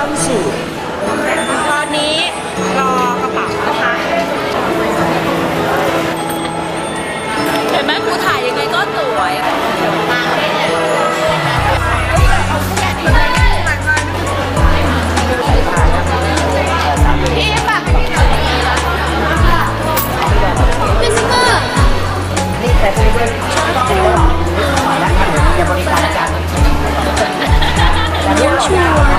番薯ตอนนี้รอกระเป๋านะคะเห็นไหมครูถ่ายยังไงก็สวยนี่แ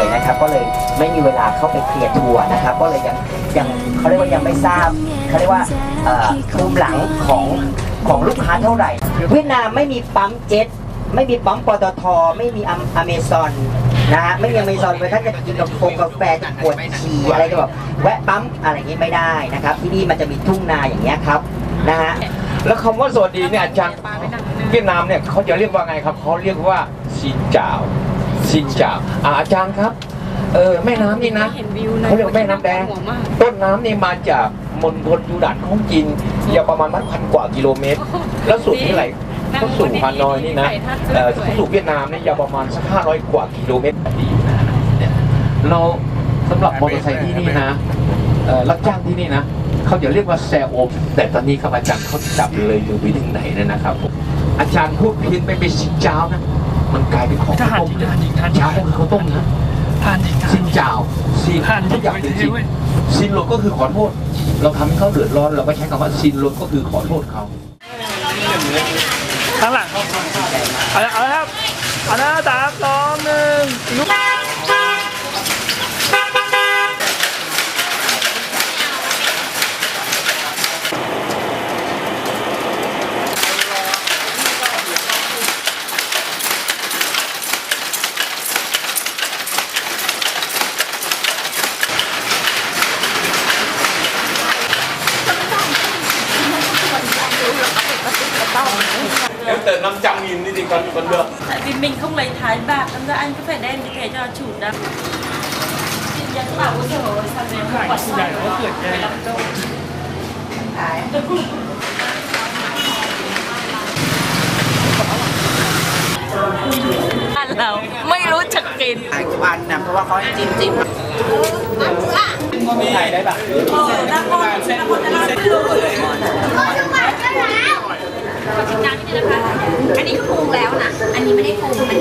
เลยนะครับก็เลยไม่มีเวลาเข้าไปเคลียร์ทัวร์นะครับ ก็เลยยังยังเขาเรียกว่ายังไม่ทราบเขาเรียกว่าอ่อภูมิหลังของของลูกค้าเท่าไหร่ เวียดนามไม่มีปั๊มเจ็ตไม่มีปั๊มปตทไม่มีอเมซอนนะฮะไม่มีอเมซอนเลยถ้าจะกินกาแฟกาแฟจะปวดฉี่อะไรก็แบบแวะปั๊มอะไรอย่างงี้ไม่ได้นะครับ ที่นี่มันจะมีทุ่งนาอย่างเงี้ยครับนะฮะ แล้วคำว่าสวัสดีเนี่ยอาจารย์เวียดนามเนี่ยเขาจะเรียกว่าไงครับเขาเรียกว่าซินจาวซินจาวอ่าอาจารย์ครับเออแม่น้ำนี่นะเขาเรียกว่าแม่น้ำแดงต้นน้ำนี่มาจากมณฑลยูดันของจีนยาวประมาณพันกว่ากิโลเมตร แล้วสู่ที่ไหนก็สู่ฮานอยนี่นะเออสู่เวียดนามเนี่ยยาวประมาณสักห้าร้อยกว่ากิโลเมตรดีอยู่นะเนี่ยเราสำหรับมอเตอร์ไซค์ที่นี่นะเอ่อรับจ้างที่นี่นะ เขาจะเรียกว่าแซโอม แต่ตอนนี้ครับอาจารย์เขาจับเลยมือไปถึงไหนเนยนะครับผมอาจารย์พูดเพี้ยนไปเป็นสินเจ้านะ มันกลายเป็นของข้าวต้มนะเจ้าก็คือข้าวต้มนะผ่านจริงซินเจ้าซินผ่านทุกอย่างเป็นซินซินโลก็คือขอโทษ เราทำให้เขาเดือดร้อนเราก็ใช้คำว่าซินโลก็คือขอโทษเขาข้างหลังเอาละเอาละครับเอาละสามสองหนึ่ง 500 nghìn đi thì còn còn được Tại vì mình không lấy thái bạc, đâm ra anh cứ phải đem như thế cho chủ đâm. Nhân bảo ôi trời ơi, sao em không quả ใหญ่ก็เกิดแก่บ้านเราไม่รู้จักกินหลายวันนะเพราะว่าเขาให้จิ้มจิ้ม Này đấy bạn เออนักบอลนักบอละรับไม่รู้เลยอันนี้คือปรุงแล้วนะ อันนี้ไม่ได้ปรุงมัน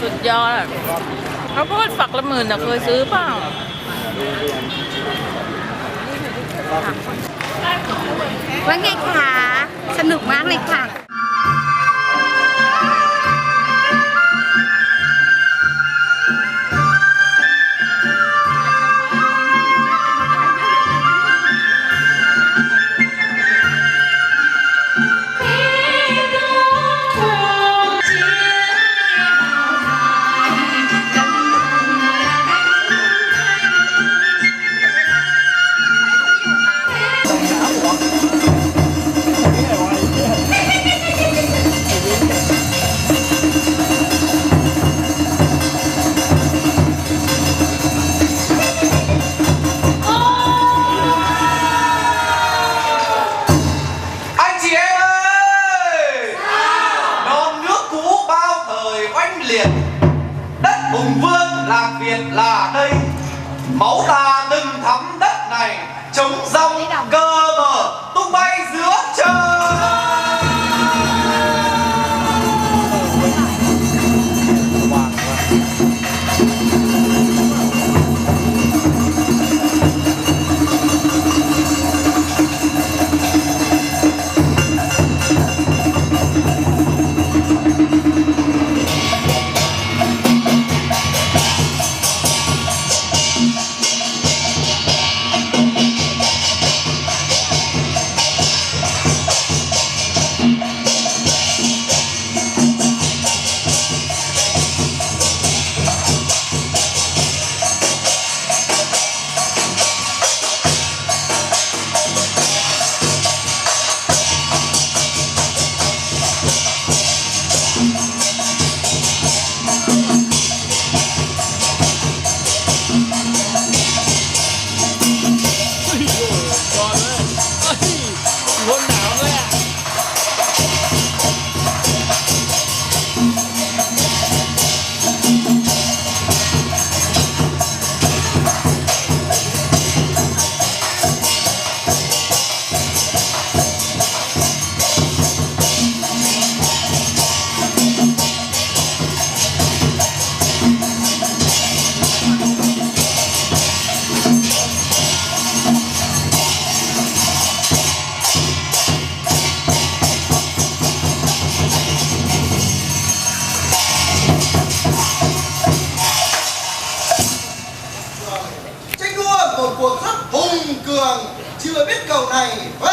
สุดยอดเขาวโพดฝักละหมื่นอะเคยซื้อเปล่า ว่าไงคะ สนุกมากเลยค่ะ Máu ta từng thắm đất này Chống rông cơ chưa biết cầu này. Vào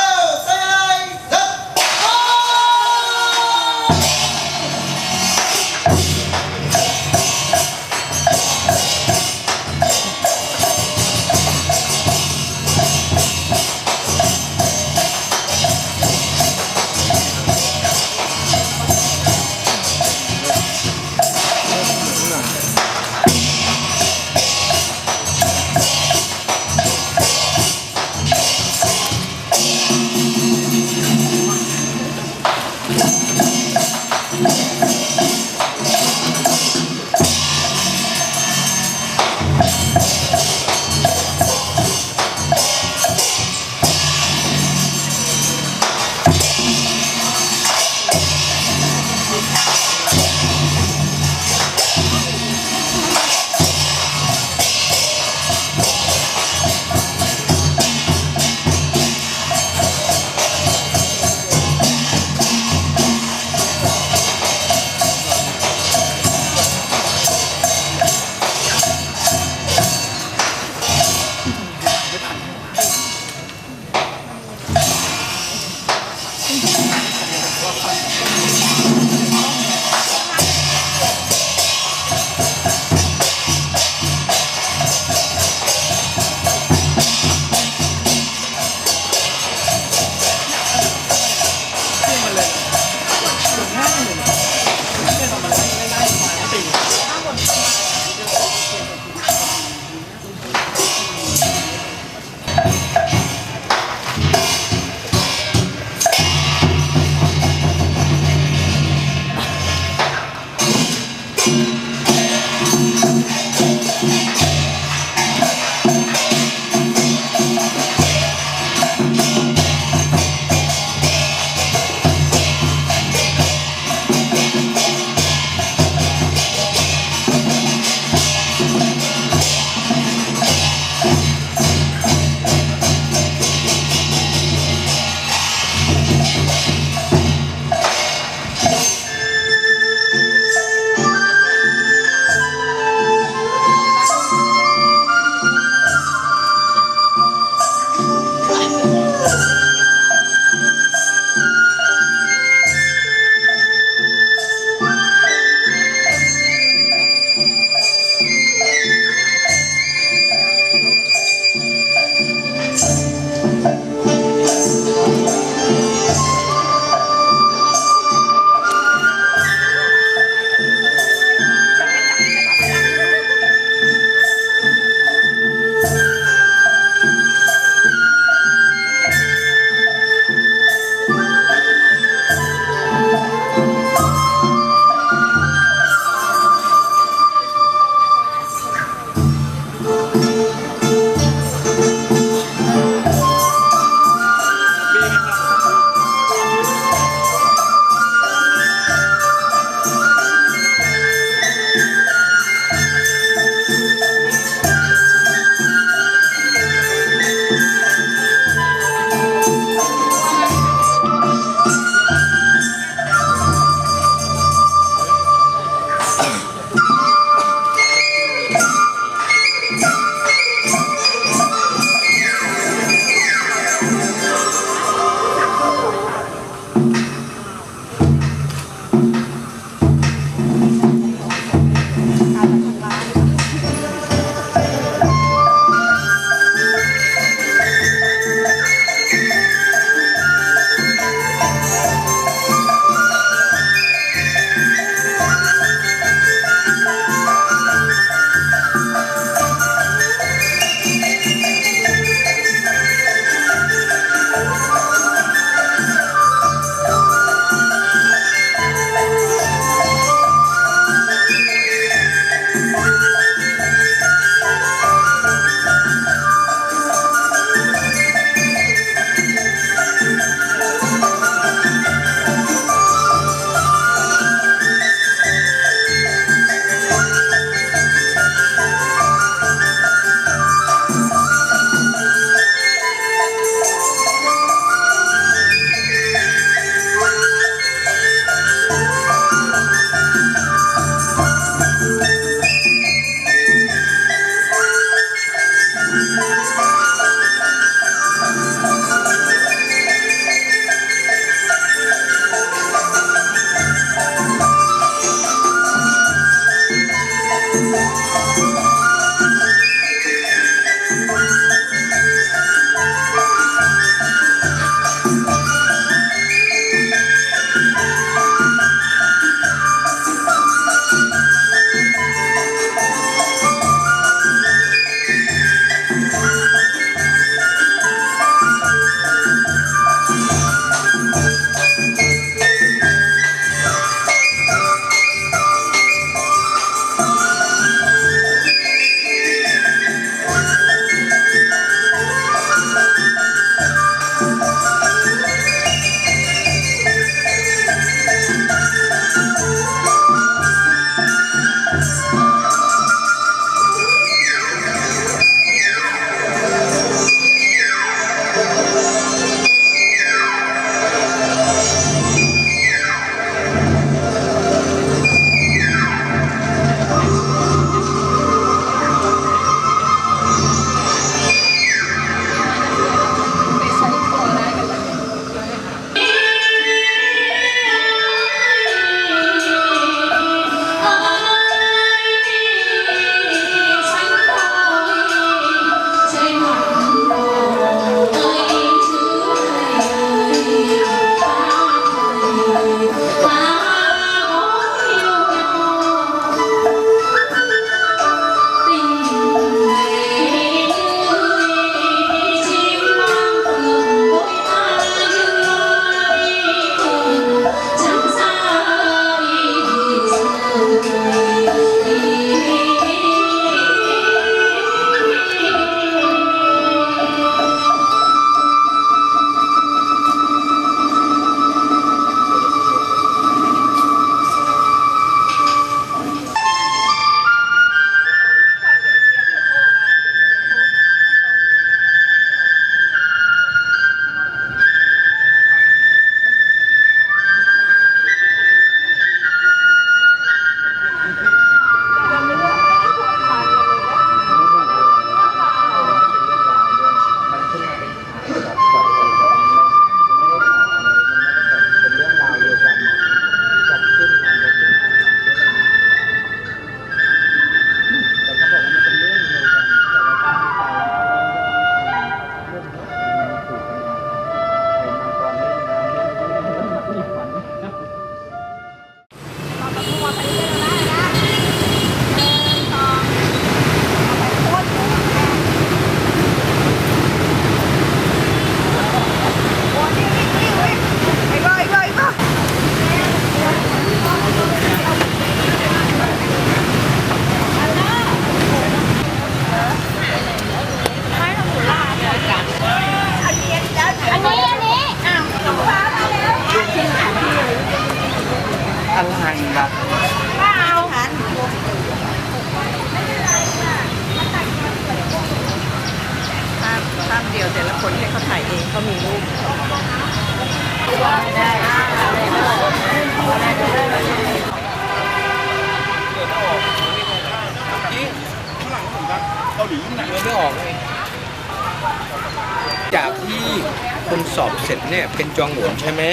สอบเสร็จเนี่ยเป็นจองหลวนใช่ไหม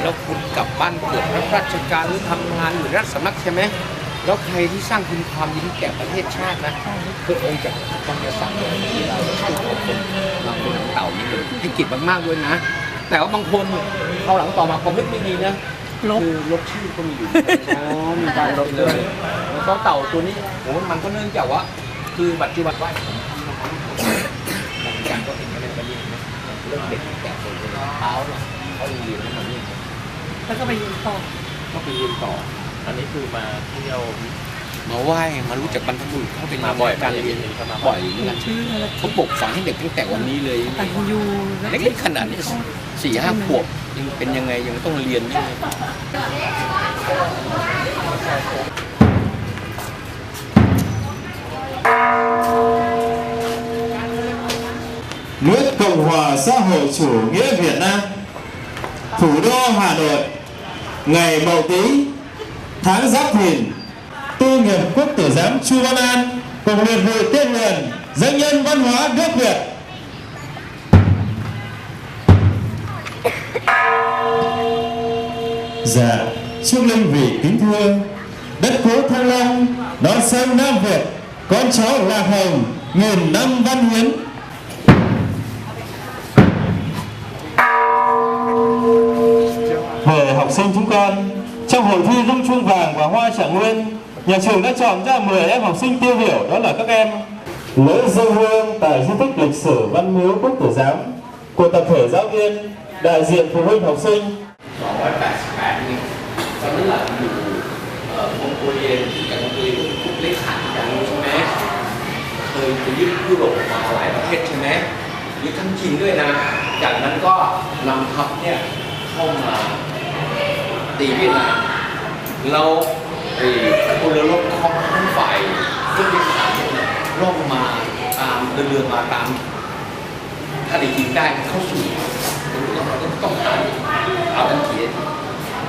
แล้วคุณกลับบ้านเกิดรับราชการหรือทำงานอยู่รัฐสำนักใช่ไหมแล้วใครที่สร้างคุณความดีแก่ประเทศชาตินะคือองค์จะต้องจะสั่งที่เราชื่อของคนบางคนหลังเต่านี่เลยให้กียรติมากๆด้วยนะ แต่ว่าบางคนเขาหลังต่อมาความนึกไม่ดีนะคือลบชื่อก็มีอยู่อ๋อมีการลบเลยแล้วก็เต่าตัวนี้โอ้มันก็เนื่องจากว่า คือปัจจุบันว่าผมทำนะครับบางอย่างก็เห็นกันในประเทศนะเรื่องเด็ก แก่ตัวเท้าเนี่ยเขาเรียนให้มันนี่แล้วก็ไปยืนต่อก็ไปเรียนต่อ อันนี้คือมาเที่ยว มาไหว้มารู้จักบรรพบุรุษเขาเป็นมาบ่อยการเรียนมาบ่บ่ออยยเหมือนกันชื่ออะไรเขาปลูกฝังให้เด็กตั้งแต่วันนี้เลยตันยูเล็กๆขนาดนี้สี่ห้าขวบยังเป็นยังไงยังต้องเรียน Cộng hòa xã hội chủ nghĩa Việt Nam, thủ đô Hà Nội, ngày Mậu Tý, tháng Giáp Thìn, tu nghiệp quốc tử giám Chu Văn An cùng liệt vụ tiên hiền danh nhân văn hóa nước Việt. Dạ, trước linh vị kính thưa, đất cố Thăng Long, Đón sông Nam Việt, con cháu Lạc Hồng, nghìn năm văn hiến, học sinh chúng con, trong hội thi rung chuông vàng và hoa trạng nguyên, nhà trường đã chọn ra 10 em học sinh tiêu biểu đó là các em lễ dân hương tại di tích lịch sử Văn Miếu Quốc Tử Giám của tập thể giáo viên, đại diện phụ huynh học sinh 288นี่ตอนนั้นหลังอยู่เอ่อมองโกเลียกับมองโกเลียทุกเลขขันกันใช่ไหมเคยไปยึดยุโรปมาหลายประเทศใช่ไหมยึดทั้งจีนด้วยนะ จากนั้นก็นำทัพเนี่ยเข้ามา ตีเวียดนามเราไอ้พลรบของทั้งฝ่ายพวกเวียดนามเนี่ยล่องมาตามเดินเรือมาตามถ้าได้ยิงได้เข้าสู่เราต้องต้องหาเอาทันที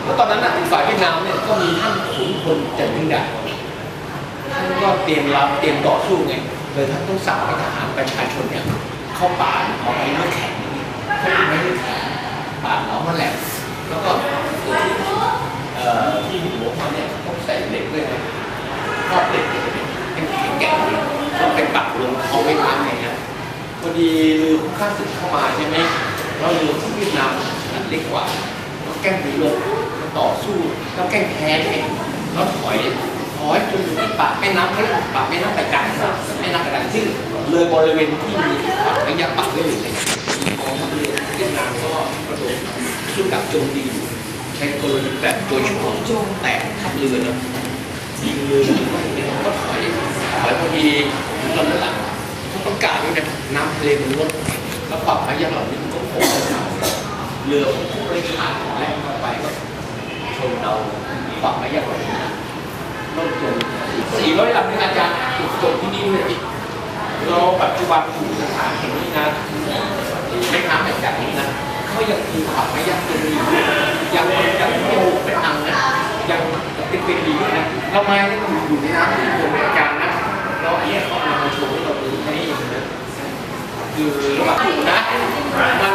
แล้วตอนนั้นน่ะฝ่ายเวียดนามเนี่ยก็มีท่านขุนพลจันทึงดาท่านก็เตรียมรับเตรียมต่อสู้ไงเลยท่านต้องสั่งให้ทหารประชาชนเนี่ยเข้าป่าเอาไอ้ไม้แข็งเขาเป็นไม้แข็งป่าเหลามาแหลมแล้วก็ ที่หัวเขาเนี่ยต้องใส่เหล็กด้วยนะครอบเหล็กเนี่ยเป็นแข็งแกร่งต้องไปปักลงเขาไม่ล้างไงนะพอดีเรือข้าศึกเข้ามาใช่ไหมแล้วเรือที่เวียดนามมันเล็กกว่าแล้วแกล้งหนีลงแล้วต่อสู้แล้วแกล้งแพ้ไงแล้วถอยถอยจนถึงที่ปากแม่น้ำให้ปากแม่น้ำไปกันแม่น้ำไปกันซึ่งเลยบริเวณที่มีปากแม่ยักษ์ปักไว้อยู่เลยกองทัพเรือเวียดนามก็กระโดดสู้กับโจมตีอยู่ ใช้กลยุทธ์แบบตัวช่วงโจมแตกทัพเรือนะยิงเรือเนี่ยก็ถอยถอยพอดีตอนนั้นหลังเขาประกาศด้วยนะน้ำทะเลมันลดแล้วปรับมายังหล่านี้มันก็โผล่มาเรือของผู้บริหารแล่นเข้าไปก็ชนเราปรับมายังหล่านี้ล่มจมสี่ร้อยลำนี่อาจารย์จมที่นี่เลยเราปัจจุบันอยู่สถานแห่งนี้นะแม่น้ำแห่งจากนี้นะเขายังมีปรับมายังเป็นอยู่ ยังยังไม่โอ้เป็นอังนะยังเป็นเป็นดีด้วยนะเราไม้นี่มันอยู่ในน้ำที่เป็นอาจารนะเราอันนี้เขาเอามาโชว์ให้เราดูให้นะคือระหว่างอยู่นะมัน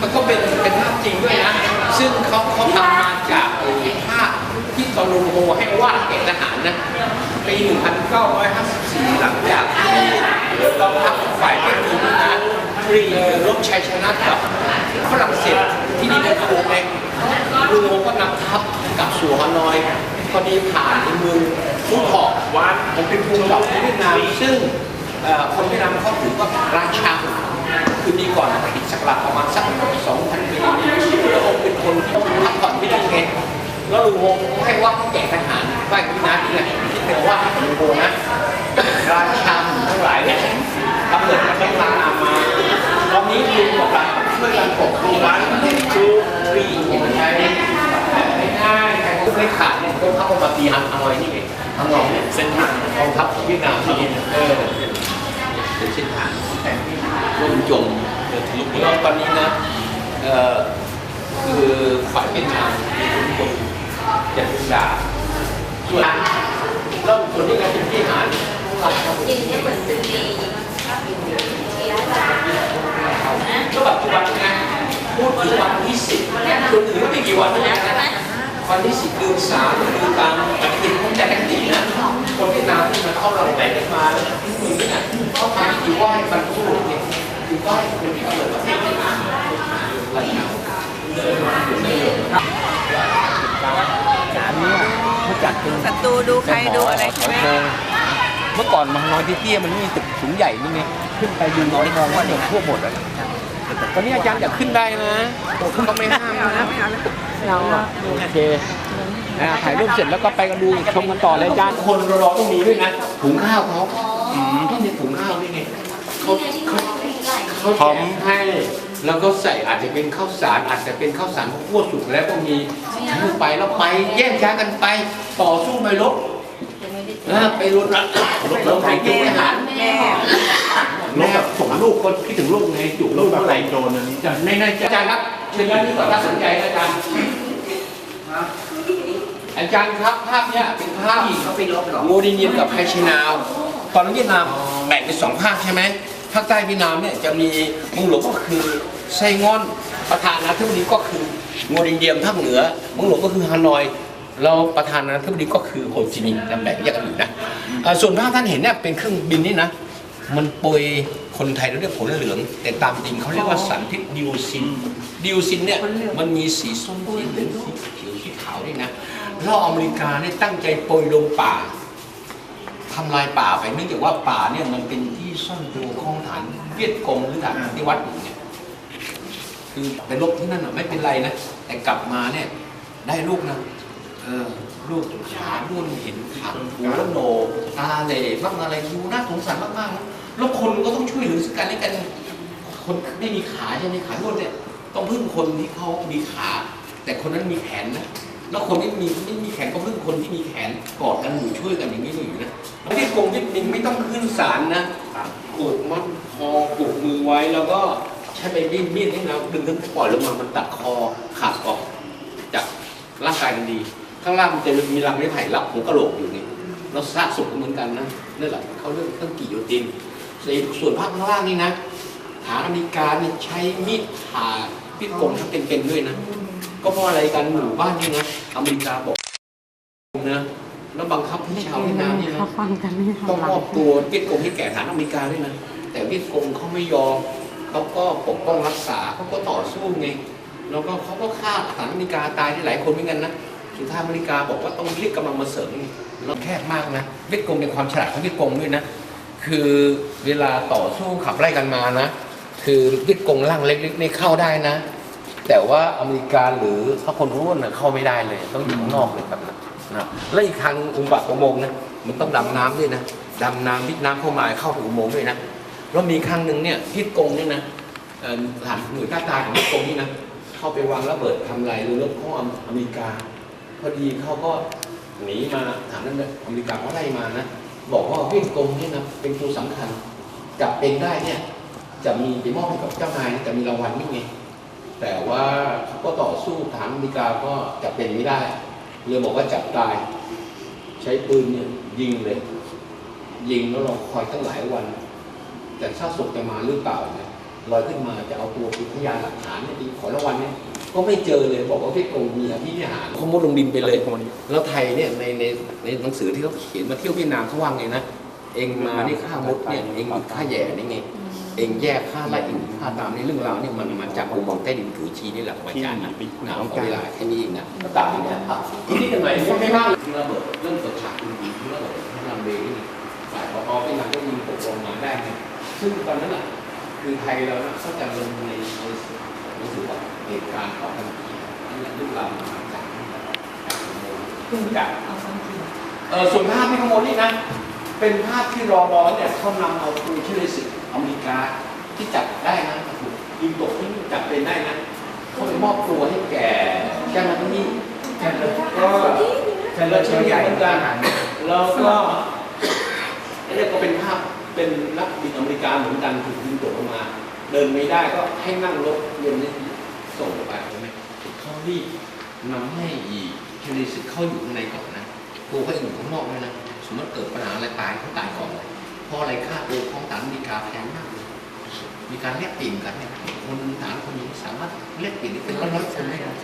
มันก็เป็นเป็นภาพจริงด้วยนะ ซึ่งเขาเขาทำมาจากไอ้ภาพที่ตอนลงโฮให้วาดเอกทหารนะปี 1954 หลังจากที่เราทัพฝ่ายเทคนิคนะ รีรบชัยชนะกับฝรั่งเศสที่นี่เป็นโคเองลุงโฮก็นำทัพกลับสู่ฮานอยพอดีผ่านในเมืองฟูหอกวันมันเป็นภูมิเก่าของเวียดนามซึ่งคนเวียดนามเขาถือว่าราชาคือดีก่อนอีกสักหลักประมาณสักสองพันปีแล้วองค์เป็นคนที่พักผ่อนไม่ได้ไงแล้วลุงโฮให้ว่าแก่ทหารว่าอย่างนี้นะที่ไหนที่เป็นว่าลุงโฮนะราชาทั้งหลายเนี่ยกำเนิดมาเป็นลานามมา นนี้ลุงบอกว่าช่วยกันปกป้องบ้านชูรีเห็นไหมง่ายๆใครก็ไม่ขาดเนี่ยก็เข้ามาตีฮันอร่อยนี่เองทางหลอกเนี่ยเส้นทางกองทัพของเวียดนามที่นี่เออเป็นเส้นทางแต่ร่มจมเดินทะลุแล้วตอนนี้นะเอ่อคือฝ่ายเวียดนามมีคนจะถูกด่าส่วนแล้วส่วนที่เราเป็นที่หารกินเนี่ยเหมือนซื้ อดีพูดถึงวันที่สิบคนอื่นก็ไม่กี่วันนะวันที่สิบเดือนสามคือนตามปฏิทินของแต่ละปีนะคนเวียดนามที่มันเข้าเราไหนกันมาแล้วที่นี่เนี่ยเข้ามาที่ไหว้บรรพบุรุษเนี่ยคือไหว้คนที่เกิดประเทศนี้อะไรนะจานนี้เขาจัดเป็นศัตรูดูใครดูอะไรใช่ไหมเมื่อก่อนมันนอนที่เตี้ยมันไม่มีตึกสูงใหญ่นี่ไงขึ้นไปยืนน้อยมองว่าเด็กทั่วหมดเลย ตอนนี้อาจารย์อยากขึ้นได้นะขึ้นก็ไม่ห้ามนะโอเคอ่าถ่ายรูปเสร็จแล้วก็ไปกันดูชมกันต่อเลยอาจารย์คนรอต้องมีด้วยนะถุงข้าวเขาอืมที่ในถุงข้าวนี่ไงเขาเขาเขาพร้อมให้แล้วก็ใส่อาจจะเป็นข้าวสารอาจจะเป็นข้าวสารคั่วสุกแล้วก็มีถือไปแล้วไปแย่งช้ากันไป ต่อสู้ไปลบนะ ไปรถรถรถไถเกณฑ์ทหารแม่แม่ส่งลูกคนคิดถึงลูกไงจุกลูกเมื่อไหร่โดนอันนี้จะในในอาจารย์ครับเชิญด้านนี้ก่อนถ้าสนใจอาจารย์อาจารย์ครับภาพเนี้ยเป็นภาพเขาไปลบหรอโมดินเยียนกับไฮชินาว ตอนนั้นเวียดนามแบ่งเป็นสองภาคใช่ไหมภาคใต้เวียดนามเนี่ยจะมีมืองหลวงก็คือไซงอนประธานาธิบดีก็คือโมดินเยียมภาคเหนือมืองหลวงก็คือฮานอย เราประธานาธิบดีก็คือโฮจิมินห์จะแบ่งแยกกันอยู่นะอ่าส่วนภาพท่านเห็นเนี่ยเป็นเครื่องบินนี่นะ มันโปรยคนไทยเราเรียกผลเหลือง แต่ตามจริงเขาเรียกว่าสารพิษดิวซิน ดิวซินเนี่ยมันมีสีส้มสีเหลืองสีเขียวสีขาวนี่นะแล้วอเมริกาเนี่ยตั้งใจโปรยลงป่าทำลายป่าไปเนื่องจากว่าป่าเนี่ยมันเป็นที่ซ่อนตัวของฐานเวียดกงหรือฐานปฏิวัติอยู่เนี่ยคือไปรบที่นั่นน่ะไม่เป็นไรนะแต่กลับมาเนี่ยได้ลูกนะเออ ลูกขาด้วนเห็นขาหัวโหนกตาเหล่บ้างอะไรดูน่าสงสารมากๆแล้วคนก็ต้องช่วยเหลือซึ่งกันและกัน คนไม่มีขาใช่ไหมขาด้วนเนี่ยต้องพึ่งคนที่เขามีขา แต่คนนั้นมีแขนนะแล้วคนที่มีไม่มีแขนก็พึ่งคนที่มีแขนกอดกันอยู่ช่วยกันอย่างนี้อยู่นะไม่ได้กงวิดมินไม่ต้องขึ้นศาลนะกดมัดคอปลุกมือไว้แล้วก็ใช้ไปมีดมีดให้เราดึงทั้งปล่อยลงมามันตัดคอขาดออกจากร่างกายมันดี ข้างล่างมันจะมีรังไม้ไผ่รับหัวกะโหลกอยู่นี่เราซากศพก็เหมือนกันนะนั่นแหละเขาเรียกต้องกี่โยตินส่วนภาคข้างล่างนี่นะฐานอเมริกาเนี่ยใช้มีดผ่าพิษกงทั้งเป็นๆด้วยนะ ก็เพราะอะไรกันหมู่บ้านนี่นะอเมริกาบอกนะแล้วบังคับให้ชาวเวียดนามเนี่ยนะต้องมอบตัวเวียดกงให้แก่ฐานอเมริกาด้วยนะแต่เวียดกงเขาไม่ยอมเขาก็ปกป้องรักษาเขาก็ต่อสู้ไงแล้วก็เขาก็ฆ่าฐานอเมริกาตายที่หลายคนเหมือนกันนะ สุดท้าอเมริกาบอกว่าต้องเรียกกำลังมาเสริมแล้วแคบมากนะเวียดกงในความฉลาดของเวียดกงด้วยนะ คือเวลาต่อสู้ขับไล่กันมานะ คือเวียดกงร่างเล็กๆนี่เข้าได้นะ แต่ว่าอเมริกาหรือพระคนรุ่นนะเข้าไม่ได้เลย ต้องอยู่ข้างนอกเลยแบบนั้นะและอีกทางอุโมงค์อุโมงนะมันต้องดำน้ำด้วยนะดำน้ำวิดน้ำเข้ามาเข้าถึงอุโมงค์ด้วยนะแล้วมีครั้งหนึ่งเนี่ยเวียดกงเนี่ยนะเอ่อฐานหน่วยกล้าตายของเวียดกงนี่นะเข้าไปวางระเบิดทำลายเรือรบของอเมริกา พอดีเขาก็หนีมาถามนั้นเลยอเมริกาเขาไล่มานะ บอกว่าเวียดกงนี่นะเป็นตัวสำคัญจับเป็นได้เนี่ย จะมีไปมอบให้กับเจ้านายจะมีรางวัลนี่ไงแต่ว่าเขาก็ต่อสู้ฐานอเมริกาก็จับเป็นไม่ได้เลยบอกว่าจับตาย ใช้ปืนเนี่ยยิงเลย ยิงแล้วเราคอยตั้งหลายวัน แต่ถ้าศพจะมาหรือเปล่าเนี่ยลอยขึ้นมาจะเอาตัวเป็นพยานหลักฐานเนี่ยขอรางวัลเนี่ย ก็ไม่เจอเลยบอกว่าเวียดกงมีอภินิหารเขามุดลงดินไปเลยแล้วไทยเนี่ยในในในหนังสือที่เขาเขียนมาเที่ยวเวียดนามเขาว่าไงนะเองมานี่ค่ามุดเนี่ยเองหยุดค่าแย่นี่ไงเองแยกค่าไล่เองค่าตามในเรื่องราวเนี่ยมันมาจากอุโมงค์ใต้ดินถือชีนี่แหละอาจารย์นะนะเอาเวลาแค่นี้เองนะก็ตามนี้นะครับทีนี้ทำไมไม่มากระเบิดเรื่องเกิดฉากยิงระเบิดที่ลำเบนี่ฝ่ายปอเป็นหลังก็ยิงตกลงมาได้ไงซึ่งตอนนั้นอะคือไทยเรานะก็จะลงในในรู้สึกว่า เหตุการณ์ของกันนี่แหละเรื่องรามาจากจากอุโมงค์ซึ่งจากเออส่วนภาพที่ขโมยนี่นะ เป็นภาพที่รอรอเนี่ยเขานำเอาตัวที่เลสิอเมริกาที่จับได้นะถูกยิงตกที่จับเป็นได้นะเขาไปมอบตัวให้แก่เจ้าหน้าที่ก็เจริญเชียงใหญ่เหมือนกันแล้วก็นี่ก็เป็นภาพเป็นนักบินอเมริกาเหมือนกันถูกยิงตกลงมา เดินไม่ได้ก็ให้นั่งรถเยนนี่ ส่งไปใช่ไหมเขารีบนำให้อีเทเลสิเข้าอยู่ข้างในก่อนนะตัวเขาอยู่ข้างนอกด้วยนะ สมมติเกิดปัญหาอะไรตายเขาตายก่อนเลยพราะอะไรค่าตัวของฐานมริการแพงมาก มีการแลกเปลี่ยนกันเนี่ยคนทหารคนหญิงสามารถแลกเปลี่ยนได้เป็นร้อยๆคนได้นะ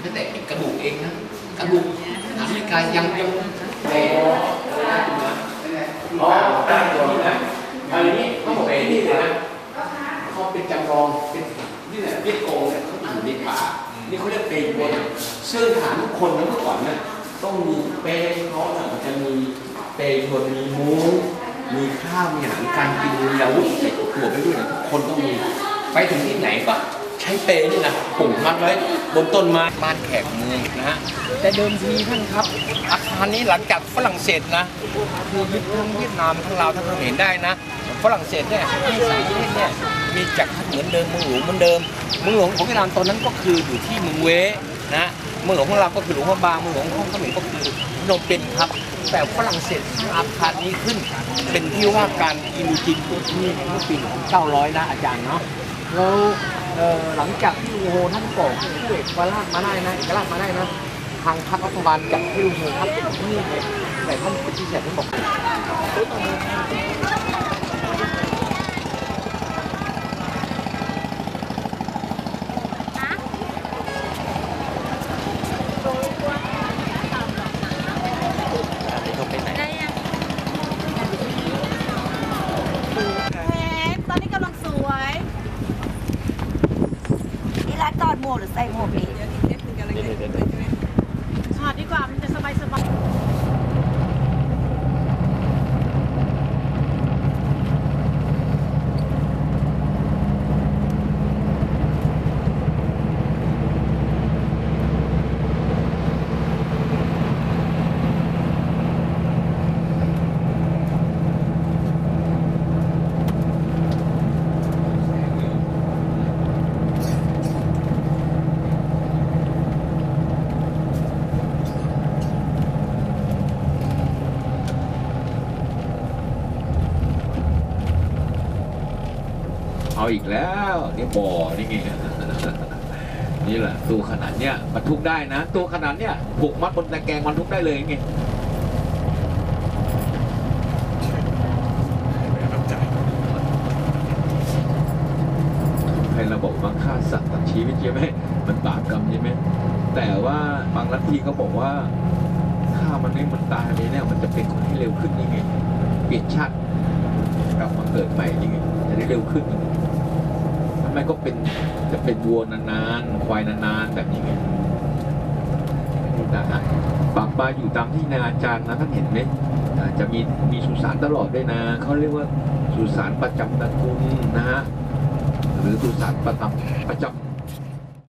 ไม่แต่กระดูกเองนะกระดูกอเมริกายังยังแต่อ๋อได้ตัวนี้นะอันนี้เขาบอกเองนี่เลยนะเขาเป็นจำลองเป็นนี่แหละเวียดโกงเนี่ย ในป่านี่เขาเรียกเปรย์บนซึ่งทหารทุกคนนะเมื่อก่อนนี่ยต้องมีเปรย์เขาอะมันจะมีเปรย์บนมีมุ้งมีข้าวมีอาหารการกินมีอาวุธติดตัวไปด้วยนะทุกคนต้องมีไปถึงที่ไหนก็ใช้เปรย์นี่นะปุ่มมัดไว้บนต้นไม้บ้านแขกเมืองนะฮะแต่เดิมทีท่านครับ อาคารนี้หลังจากฝรั่งเศสนะคือยึดทั้งเวียดนามทั้งลาวทั้งเขมรได้นะฝรั่งเศสเนี่ยให้สามประเทศเนี่ยมีจักรพรรดิเหมือนเดิมมือหลวงเหมือนเดิม มืองหลวงของเวียดนามตอนนั้นก็คืออยู่ที่เมืองเวนะเมืองหลวงของเราก็คือหลวงพระบางเมืองหลวงของเขมรก็คือพนมเปญครับ แต่ฝรั่งเศสสร้างอาคารนี้ขึ้น เป็นที่ว่าการอินูจินตัวที่นี่เมื่อปี1900นะอาจารย์เนาะแล้วเอ่อหลังจากที่ลุงโฮท่านก่อผู้เอกราชมาได้นะเอกราชมาได้นะทางพรรครัฐบาลจัดให้ลุงโฮทับที่นี่เลยแต่ท่านปฏิเสธท่านบอก ตอนนี้กำลังสวยนี่ร้านจอดหมวกหรือใส่หมวกดี ถอดดีกว่า มันจะสบายสบาย เอาอีกแล้วนี่บ่อนี่ไงนี่แหละตัวขนาดเนี้ยบรรทุกได้นะ ตัวขนาดเนี้ยผูกมัดบนตะแกรงบรรทุกได้เลยไงใครเราบอกว่าฆ่าสัตว์ตัดชีวิตใช่ไหมมันบาปกรรมใช่ไหมแต่ว่าบางลัทธิก็บอกว่าฆ่ามันนี่มันตายเลยเนี่ยมันจะเป็นคนให้เร็วขึ้นยังไงเปลี่ยนชาติกลับมาเกิดใหม่ยังไงจะได้เร็วขึ้นทำไไม่ก็เป็นจะเป็นวัวนานๆควายนานๆแบบนี้ไงนะฮะปรับปลาอยู่ตามที่นาอาจารย์นะท่านเห็นไหมจะมีมีสุสานตลอดด้วยนะเขาเรียกว่าสุสานประจำตระกูลนะฮะหรือสุสานประจำประจ